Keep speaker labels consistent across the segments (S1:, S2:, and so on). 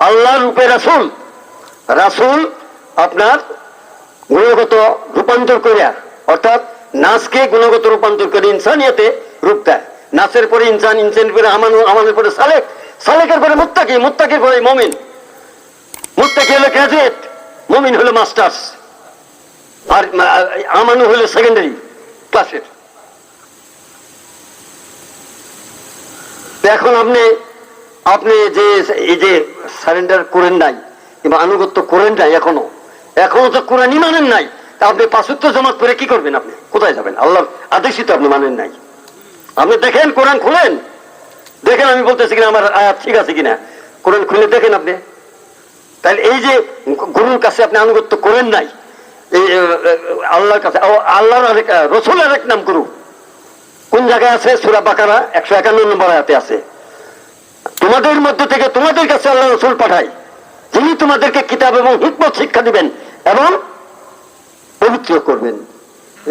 S1: আল্লাহ রূপে রাসুল। রাসুল আপনার গুণগত রূপান্তর করিয়া, অর্থাৎ নাচকে গুণগত রূপান্তর করে ইনসানিয়াতে রূপ দেয়। নাচের পরে ইনসান, ইনসানের পরে আমানু, আমানের পরে সালেক। সালেকের পরে মুত্তাকি, মুত্তাকির পরে মমিন। মুত্তাকি হলো গ্রাজুয়েট, মমিন হলো মাস্টার্স। আর আমানু হলো সেকেন্ডারি ক্লাসের। এখন আপনি আপনি যে, এই যে সারেন্ডার করেন নাই কিংবা আনুগত্য করেন নাই এখনও। এখনও তো কোরআনই মানেন নাই। তা আপনি পাঁচত্ব জমাত করে কি করবেন আপনি? কোথায় যাবেন? আল্লাহর আদেশই তো আপনি মানেন নাই। আপনি দেখেন কোরআন খুলেন? দেখেন আমি বলতেছি কিনা আমার আয়াত ঠিক আছে কিনা? কোরআন খুলে দেখেন আপনি। তাহলে এই যে গুরুর কাছে আপনি আনুগত্য করেন নাই এই আল্লাহর কাছে আল্লাহর আরেক আহ, রসুলের এক নাম গুরু কোন জায়গায় আছে? সুরা বাকারা একশো একান্ন নম্বর আয়াতে আছে। তোমাদের মধ্যে থেকে তোমাদের কাছে আল্লাহ রসুল পাঠাই, যিনি তোমাদেরকে কিতাব এবং হিকমত শিক্ষা দিবেন এবং পবিত্র করবেন।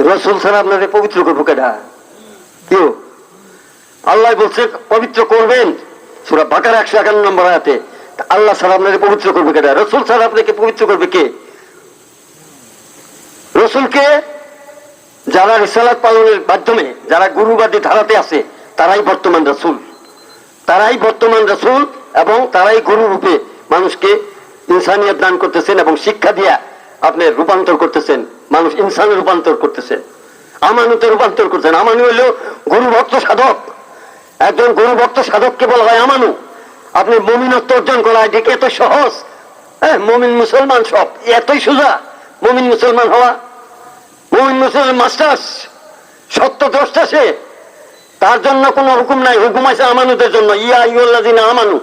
S1: রসুল ছাড়া আপনাদের পবিত্র করব কেডা? কেউ? আল্লাহ বলছে, পবিত্র করবেন। সুরা বাকার একশো একান্ন নম্বর আয়াতে আল্লাহ ছাড়া আপনাদের পবিত্র করবে কেডা? রসুল ছাড়া আপনাকে পবিত্র করবে কে? রসুলকে যারা রিসালাত পালনের মাধ্যমে, যারা গুরুবাদী ধারাতে আছে, তারাই বর্তমান রসুল। তারাই বর্তমান রসুল এবং তারাই গুরু রূপে মানুষকে ইনসানিয়ত দান করতেছেন এবং শিক্ষা দিয়া আপনি রূপান্তর করতেছেন। মানুষ ইনসানে রূপান্তর করতেছেন আমানুতে রূপান্তর করতেছেন। আমানু হলো গুরু ভক্ত সাধক। একজন গুরু ভক্ত সাধককে বলা হয় আমানু। আপনি মমিনত্ব অর্জন করা এটি এত সহজ। হ্যাঁ মমিন মুসলমান সব, এতই সোজা। মমিন মুসলমান হওয়া, মমিন মুসলমান মাস্টার্স সত্য দ্রষ্টা সে। তার জন্য কোনো হুকুম নাই, হুকুম আছে আমানুদের জন্য। ইয়া ইউল্লাদিনা আমানু।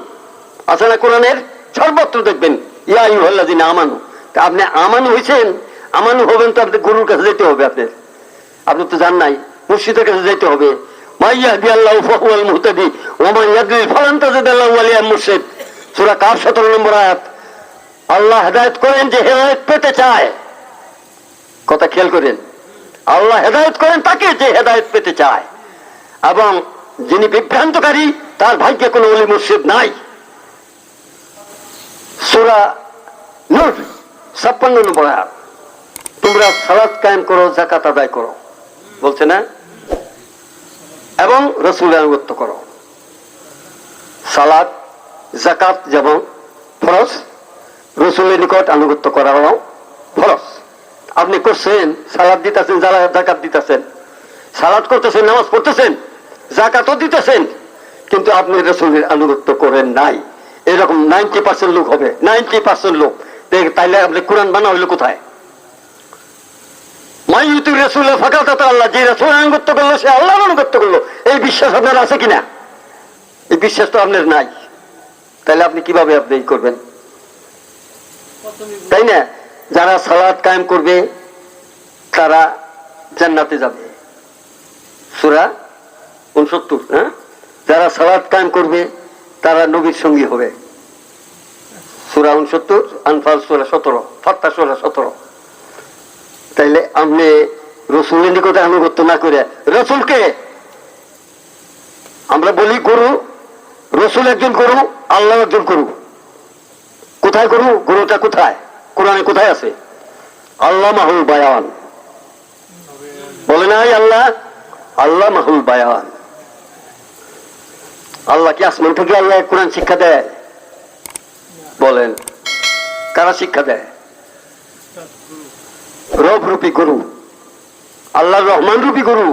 S1: আছে না কোরআনের? সর্বত্র দেখবেন, ইয়া ইউল্লাদিনা আমানু। তা আপনি আমানু হয়েছেন আমানু হবেন তো আপনি গুরুর কাছে যেতে হবে আপনার। আপনি তো জান নাই, মুর্শিদের কাছে যেতে হবে। মাইয়াহদি আল্লাহ ফাহুয়াল মুহতাদি ওমা ইয়াদলিল ফালান তাজিদাল্লাহু আলিয়া মুর্শিদ। সূরা কাফ 17 নম্বর আয়াত। আল্লাহ হেদায়েত করেন যে হেদায়েত পেতে চায়। কথা খেয়াল করেন। আল্লাহ হেদায়েত করেন তাকে যে হেদায়েত পেতে চায়। এবং যিনি বিভ্রান্তকারী, তার ভাগ্যে কোনো অলি মুর্শিদ নাই। সুরা নূর, ছাপ্পান্ন নম্বর তোমরা সালাত কায়েম করো জাকাত আদায় করো। বলছে না? এবং রসুল আনুগত্য করো। সালাত জাকাত যেমন ফরজ, রসুলের নিকট আনুগত্য করাও ফরজ। আপনি করছেন সালাদ দিতেছেন, যারা জাকাত দিতেছেন। সালাদ করতেছেন, নামাজ পড়তেছেন। জাকাতও দিতেছেন, কিন্তু আপনি রসুলের আনুগত্য করেন নাই। এরকম নাইনটি পার্সেন্ট লোক হবে, নাইনটি পার্সেন্ট লোক। তাইলে আপনি কোরআন বানা হইল কোথায়? ফাঁকা কথা আল্লাহ। যে রসুল আনুগত্য করল, সে আল্লাহ আনুগত্য করল। এই বিশ্বাস আপনার আছে কিনা? এই বিশ্বাস তো আপনার নাই। তাহলে আপনি কীভাবে আপনি করবেন? তাই না? যারা সালাদ কায়েম করবে, তারা জান্নাতে যাবে। সুরা উনসত্তর হ্যাঁ? যারা সালাদ কায়েম করবে, তারা নবীর সঙ্গী হবে। সুরা উনসত্তর, আনফাল সুরা সতেরো, ফাত্তা সুরা সতেরো। তাইলে আপনি রসুলের নিকটে আনুগত্য না করে রসুলকে, আমরা বলি গুরু, রসুল একজন গুরু, আল্লাহ একজন গুরু। কোথায় গুরু? গুরুটা কোথায়? কোরআনে কোথায় আছে? আল্লাহ মাহুল বায়ান। বলে নাই আল্লাহ? আল্লাহ মাহুল বায়ান। আল্লাহ কি আসমান থেকে আল্লাহ কোরআন শিক্ষা দেয়? বলেন, কারা শিক্ষা দেয়? রব রূপী গুরু আল্লাহ রহমান রূপী গুরু,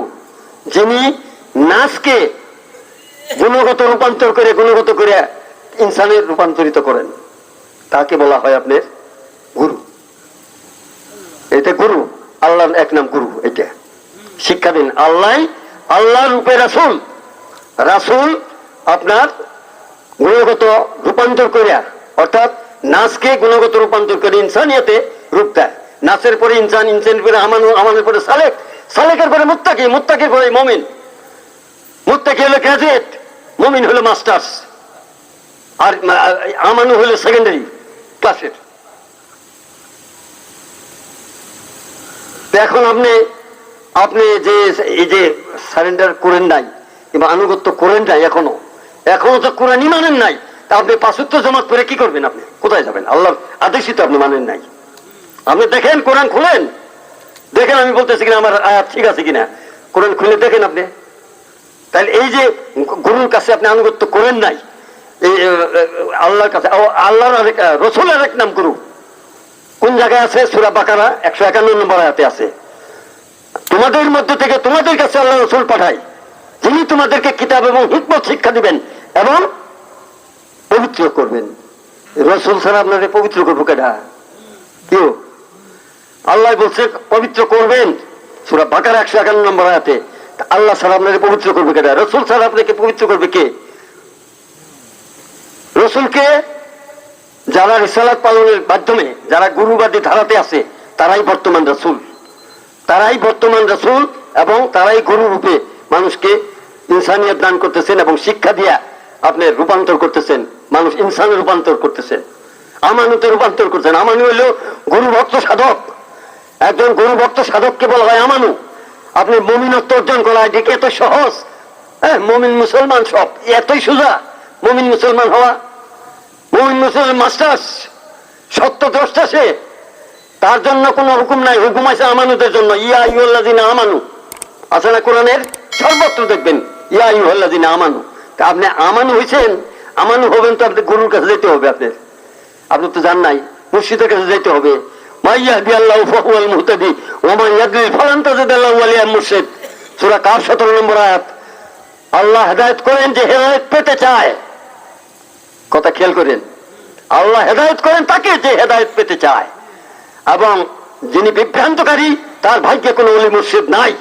S1: যিনি নাচকে গুণগত রূপান্তর করে গুণগত করে ইনসানের রূপান্তরিত করেন। তাকে বলা হয় আপনার গুরু। এটা গুরু, আল্লাহর এক নাম গুরু এটা শিক্ষা দিন, আল্লাহ আল্লাহ রূপে রাসুল। রাসুল আপনার গুণগত রূপান্তর করিয়া অর্থাৎ নাচকে গুণগত রূপান্তর করে ইনসানিয়াতে রূপ দেয়। নাচের পরে ইনসান, ইনসানের পরে আমানু, আমানের পরে সালেক। সালেকের পরে মুত্তাকি, মুত্তাকির পরে মমিন। মুত্তাকি হলো গ্রাজুয়েট মমিন হলো মাস্টার্স। আর আমানু হলো সেকেন্ডারি ক্লাসের। এখন আপনি আপনি যে, এই যে সারেন্ডার করেন নাই, কিংবা আনুগত্য করেন নাই এখনও এখনও তো কোরআনই মানেন নাই। তা আপনি পাঁচত্ব জমাত করে কি করবেন আপনি? কোথায় যাবেন? আল্লাহ আদেশই তো আপনি মানেন নাই। আপনি দেখেন কোরআন খুলেন? দেখেন, আমি বলতেছি কিনা, আমার আয়াত ঠিক আছে কিনা? কোরআন খুলে দেখেন আপনি। তাহলে এই যে গুরুর কাছে আপনি আনুগত্য করেন নাই, এই আল্লাহর কাছে আল্লাহর আরেক রসুল এক নাম গুরু কোন জায়গায় আছে? সুরা বাকারা, একশো একান্ন নম্বর আয়াতে আছে। তোমাদের মধ্য থেকে তোমাদের কাছে আল্লাহ রসুল পাঠায়। যিনি তোমাদেরকে কিতাব এবং হিকমত শিক্ষা দিবেন এবং পবিত্র করবেন। রসুল ছাড়া আপনাদের পবিত্র করব কেডা? কেউ? আল্লাহ বলছে, পবিত্র করবেন। সুরা বাকার একশো একান্ন নম্বর আয়াতে আল্লাহ ছাড়া আপনাকে পবিত্র করবে কেডা? রসুল ছাড়া আপনাকে পবিত্র করবে কে? রসুলকে যারা রিসালাত পালনের মাধ্যমে, যারা গুরুবাদী ধারাতে আছে, তারাই বর্তমান রসুল। তারাই বর্তমান রসুল এবং তারাই গুরু রূপে মানুষকে ইনসানিয়ত দান করতেছেন এবং শিক্ষা দিয়া আপনি রূপান্তর করতেছেন, মানুষ ইনসানে রূপান্তর করতেছেন আমানুতে রূপান্তর করছেন। আমানু হইল গুরু ভক্ত সাধক। একজন গুরু ভক্ত সাধককে বলা হয় আমানু। আপনি মমিনত্ব অর্জন করা এদিকে এত সহজ। হ্যাঁ মমিন মুসলমান সব, এতই সোজা। মমিন মুসলমান হওয়া। মমিন মুসলমান মাস্টার্স, সত্য দ্রষ্টা সে। তার জন্য কোনো হুকুম নাই, হুকুম আছে আমানুদের জন্য। ইয়া ইউল্লাদিনা আমানু। আছে কোরআনের? সর্বত্র দেখবেন, ইয়া ইউল্লাদিনা আমানু। তা আপনি আমানু হয়েছেন আমানু হবেন তো আপনি গুরুর কাছে যেতে হবে আপনার। আপনি তো জান নাই, মুর্শিদের কাছে যেতে হবে। আল্লাহ ফাহুয়াল মুহতাদি ওমা ইয়াদলিল ফালান তাজিদাল্লাহু আলিয়া মুর্শিদ। সূরা কাফ 17 নম্বর আয়াত। আল্লাহ হেদায়েত করেন যে পেতে চায়। কথা খেয়াল করেন। আল্লাহ হেদায়েত করেন তাকে যে হেদায়েত পেতে চায়। এবং যিনি বিভ্রান্তকারী, তার ভাগ্যে কোনো অলি মুর্শিদ নাই।